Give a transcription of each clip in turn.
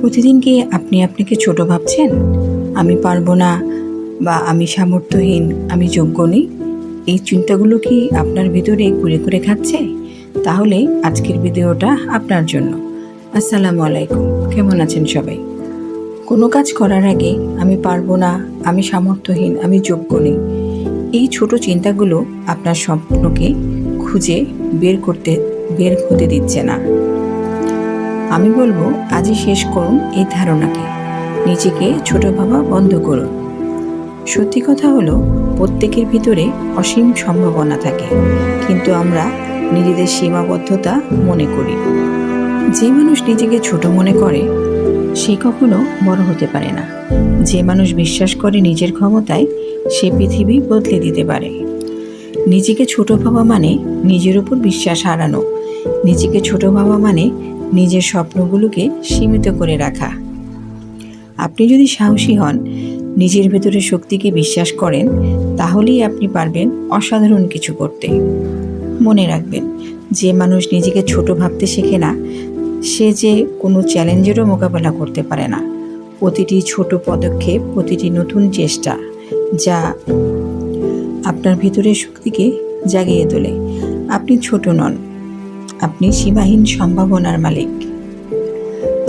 প্রতিদিন কি আপনি আপনাকে ছোট ভাবছেন? আমি পারব না বা আমি সামর্থ্যহীন, আমি যোগ্য নই? এই চিন্তাগুলো কি আপনার ভিতরে ঘুরে ঘুরে খাচ্ছে? তাহলে আজকের ভিডিওটা আপনার জন্য। আসসালামু আলাইকুম। কেমন আছেন সবাই? কোনো কাজ করার আগে আমি পারব না, আমি সামর্থ্যহীন, আমি যোগ্য নই। এই ছোট চিন্তাগুলো আপনার স্বপ্নকে খুঁজে বের করতে, বের হতে দিচ্ছে না। আমি বলব, আজই শেষ করুন এই ধারণাকে। নিজেকে ছোট ভাবা বন্ধ করুন। সত্যি কথা হলো, প্রত্যেকের ভিতরে অসীম সম্ভাবনা থাকে। কিন্তু আমরা নিজেদের সীমাবদ্ধতা মনে করি। যে মানুষ নিজেকে ছোট মনে করে, সে কখনো বড় হতে পারে না। যে মানুষ বিশ্বাস করে নিজের ক্ষমতায়, সে পৃথিবী বদলে দিতে পারে। নিজেকে ছোট ভাবা মানে নিজের উপর বিশ্বাস হারানো। নিজেকে ছোট ভাবা মানে নিজের স্বপ্নগুলোকে সীমিত করে রাখা। আপনি যদি সাহসী হন, নিজের ভেতরে শক্তিকে বিশ্বাস করেন, তাহলেই আপনি পারবেন অসাধারণ কিছু করতে। মনে রাখবেন, যে মানুষ নিজেকে ছোট ভাবতে শেখে না, সে যে কোনো চ্যালেঞ্জেরও মোকাবেলা করতে পারে না। প্রতিটি ছোট পদক্ষেপ, প্রতিটি নতুন চেষ্টা যা আপনার ভিতরের শক্তিকে জাগিয়ে তোলে। আপনি ছোট নন আপনি সীমাহীন সম্ভাবনার মালিক।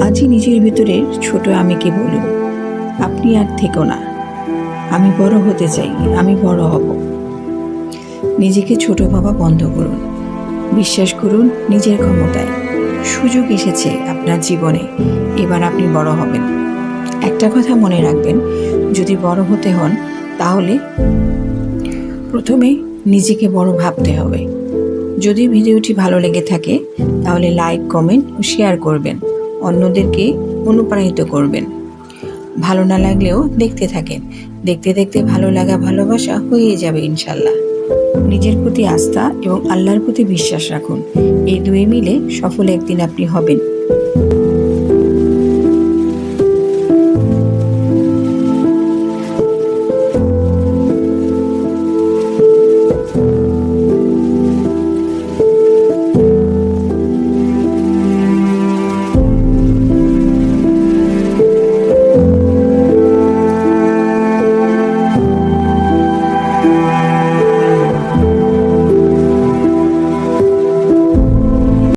আজই নিজের ভিতরের ছোট আমিকে বলুন, আপনি আর থেকো না। আমি বড় হতে চাই, আমি বড় হব। নিজেকে ছোট ভাবা বন্ধ করুন। বিশ্বাস করুন, নিজের ক্ষমতায়। সুযোগ এসেছে আপনার জীবনে, এবার আপনি বড় হবেন। একটা কথা মনে রাখবেন, যদি বড় হতে হন, তাহলে প্রথমে নিজেকে বড় ভাবতে হবে। যদি ভিডিওটি ভালো লেগে থাকে, তাহলে লাইক, কমেন্ট ও শেয়ার করবেন। অন্যদেরকে অনুপ্রাণিত করবেন। ভালো না লাগলেও দেখতে থাকেন। দেখতে দেখতে ভালো লাগা, ভালোবাসা হয়ে যাবে ইনশাল্লাহ। নিজের প্রতি আস্থা এবং আল্লাহর প্রতি বিশ্বাস রাখুন। এই দুয়ে মিলে সফল একদিন আপনি হবেন।